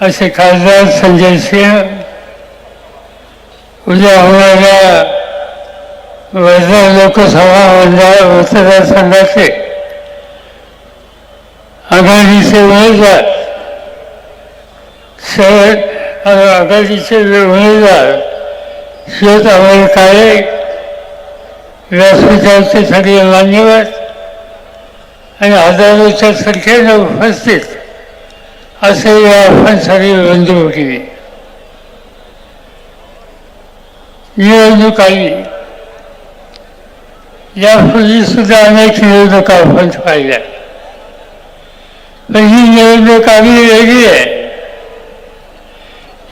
असे खासदार संजय सिंह उद्या होणाऱ्या वर्धा लोकसभा मतदार मतदारसंघाचे आघाडीचे उमेदवार शहर आघाडीचे उमेदवार श्वेत अमर काळे व्यासपीठाचे सगळे मान्यवर आणि हजारोच्या संख्येने उपस्थित असे आपण सगळे बंधू केले निवडणूक आली यापूर्वी सुद्धा अनेक निवडणुका आपण पाहिल्या. पण ही निवडणूक आम्ही वेगळी आहे.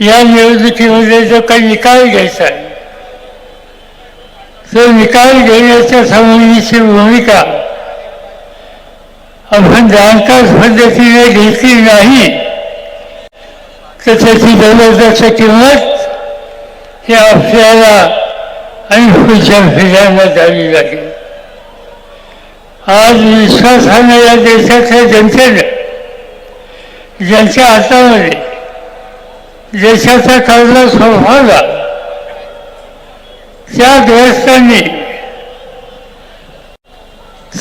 या निवडणुकीमध्ये जो काही निकाल घ्यायचा आहे तो निकाल घेण्याच्या संबंधीची भूमिका आपण जाणताच पद्धतीने घेतली नाही। तर त्याची जबरदस्त किंमत हे आपल्याला आणि पुढच्या पिढ्यांना द्यावी लागेल आज विश्वासाने या देशाच्या जनतेनं ज्यांच्या हातामध्ये देशाचा कर्ज सोपवला त्या ग्रस्तांनी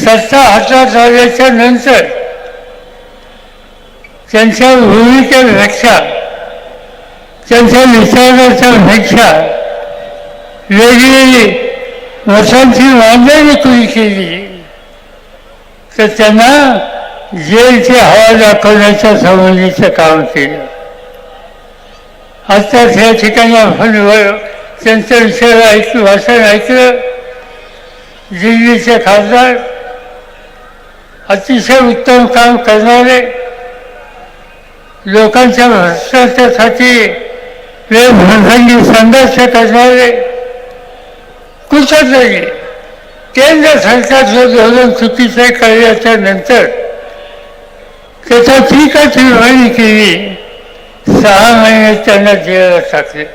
सत्ता हातात आल्याच्यानंतर त्यांच्या भूमिकेपेक्षा त्यांच्या विचाराच्या पेक्षा वेगळी मतांची मांडणी कुणी केली. तर त्यांना जेलची हवा दाखवण्याच्या संबंधीचं काम केलं. आत्ताच या ठिकाणी आपण त्यांचं विषय ऐकलं भाषण ऐकलं. दिल्लीचे खासदार अतिशय उत्तम काम करणारे लोकांच्या भ्रष्टाचारासाठी वेळभरसंगी संघर्ष करणारे कुठंतरी केंद्र सरकारचं धोरण चुकीचं कार्याच्या नंतर त्याच्या ठीकच विभागणी केली. सहा महिने त्यांना जेलात टाकले.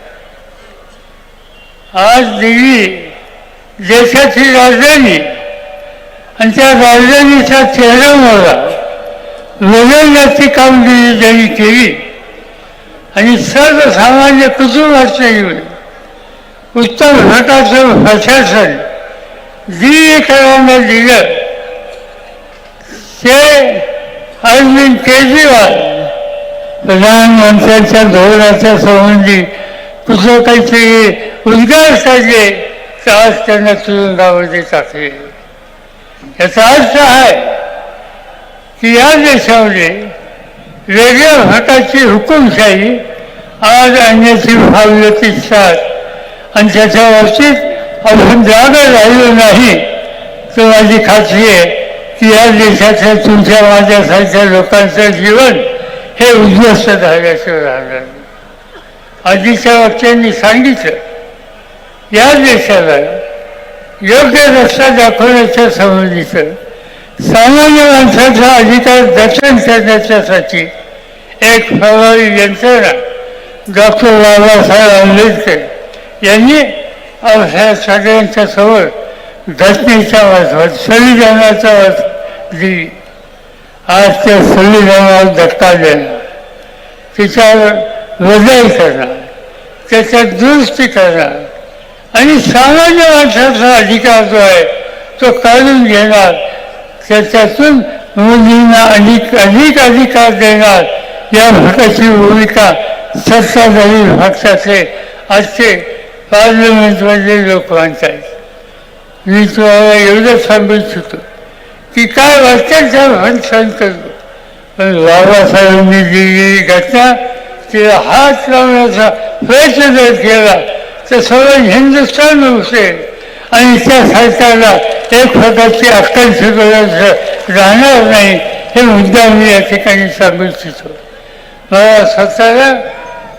आज दिल्ली देशाची राजधानी आणि त्या राजधानीचा चेहरा मोडा बदलण्याची कामगिरी त्यांनी केली आणि सर्वसामान्य कुटुंबाचं उत्तम घटाचं प्रशासन दिल्लीकरांना दिलं. ते अरविंद केजरीवाल प्रधानमंत्र्यांच्या धोरणाच्या संबंधी कुठं काहीतरी उद्गार काढले तर आज त्यांना तुरुंगामध्ये टाकले. याचा अर्थ आहे की या देशामध्ये वेगळ्या भागाची हुकुमशाही आज आणण्याची भावल्याची इच्छा आणि त्याच्या बाबतीत आपण जागा राहिलो नाही तर माझी खात्री आहे की या देशाच्या तुमच्या माझ्यासारख्या लोकांचं जीवन हे उद्ध्वस्त झाल्याशिवाय राहणार नाही. आधीच्या वक्त्यांनी सांगितलं या देशाला योग्य रस्ता दाखवण्याच्या संबंधीचं सामान्य माणसाचा अधिकार दर्शन करण्याच्यासाठी एक प्रभावी यंत्रणा डॉक्टर बाबासाहेब आंबेडकर यांनी आपल्या सगळ्यांच्या समोर घटनेच्या वाचवत संविधानाचा वाच दिली. आज त्या संविधानावर धक्का देणार तिच्यावर बदल करणार त्याच्यात दुरुस्ती करणार. आणि सामान्य माणसाचा अधिकार जो आहे तो काढून घेणार. त्याच्यातून मुलींना अधिक अधिक अधिकार देणार. या भागाची भूमिका सत्ताधारी पक्षाचे आजचे पार्लमेंटमधले लोक मानतात. मी तुम्हाला एवढं सांगू इच्छितो की काय वाक्याचा भाषण करतो पण बाबासाहेबांनी दिलेली घटना तिला हात लावण्याचा प्रयत्न जर केला तर सगळं हिंदुस्थान उठेल आणि त्या सरकारला एक प्रकारची अक्कल राहणार नाही हे मुद्दा मी या ठिकाणी सांगू इच्छितो मला स्वतःला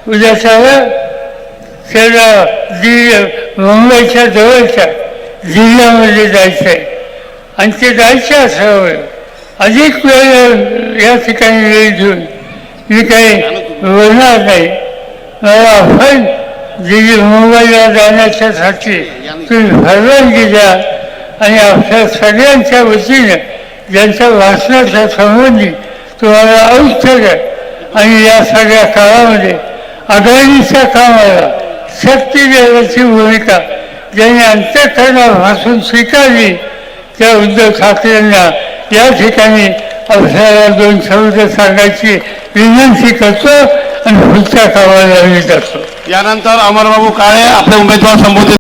उद्याच्याला त्याला दिल्ली मुंबईच्या जवळच्या जिल्ह्यामध्ये जायचं आहे आणि ते जायचं असावं. अधिक वेळ या ठिकाणी वेळ घेऊन मी काही बोलणार नाही. मला आपण दिल्ली मुंबईला जाण्याच्यासाठी तुम्ही परवानगी द्या आणि आपल्या सगळ्यांच्या वतीने ज्यांच्या भाषणाच्या संबंधी तुम्हाला औषध आणि या सगळ्या काळामध्ये आघाडीच्या कामाला शक्ती देण्याची भूमिका ज्यांनी अंत्यकरणापासून स्वीकारली त्या उद्धव ठाकरेंना या ठिकाणी आपल्याला दोन शब्द सांगायची विनंती करतो आणि पुढच्या कामाला मी यानंतर अमरबाबू काळे आपले उमेदवार संबोधित